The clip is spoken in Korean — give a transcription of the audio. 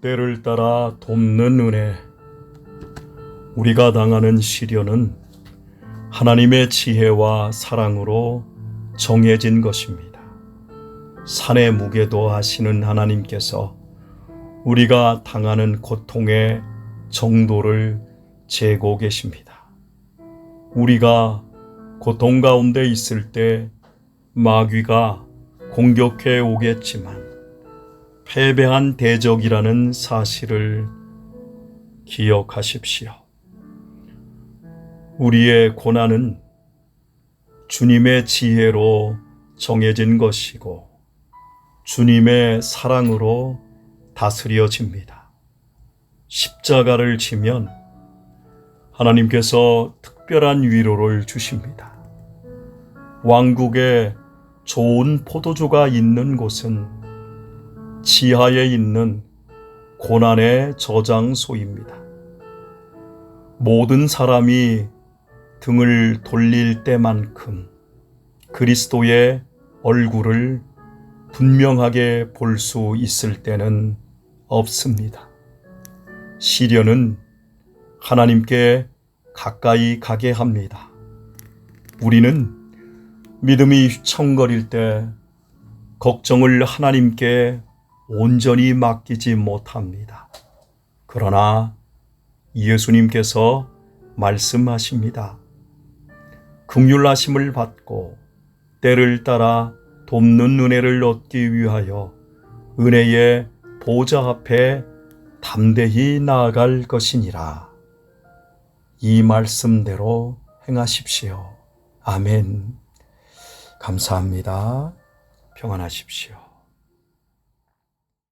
때를 따라 돕는 은혜. 우리가 당하는 시련은 하나님의 지혜와 사랑으로 정해진 것입니다. 산의 무게도 하시는 하나님께서 우리가 당하는 고통의 정도를 재고 계십니다. 우리가 고통 가운데 있을 때 마귀가 공격해 오겠지만 패배한 대적이라는 사실을 기억하십시오. 우리의 고난은 주님의 지혜로 정해진 것이고 주님의 사랑으로 다스려집니다. 십자가를 지면 하나님께서 특별한 위로를 주십니다. 왕국에 좋은 포도주가 있는 곳은 지하에 있는 고난의 저장소입니다. 모든 사람이 등을 돌릴 때만큼 그리스도의 얼굴을 분명하게 볼 수 있을 때는 없습니다. 시련은 하나님께 가까이 가게 합니다. 우리는 믿음이 휘청거릴 때 걱정을 하나님께 온전히 맡기지 못합니다. 그러나 예수님께서 말씀하십니다. 극률하심을 받고 때를 따라 돕는 은혜를 얻기 위하여 은혜의 보좌 앞에 담대히 나아갈 것이니라. 이 말씀대로 행하십시오. 아멘. 감사합니다. 평안하십시오.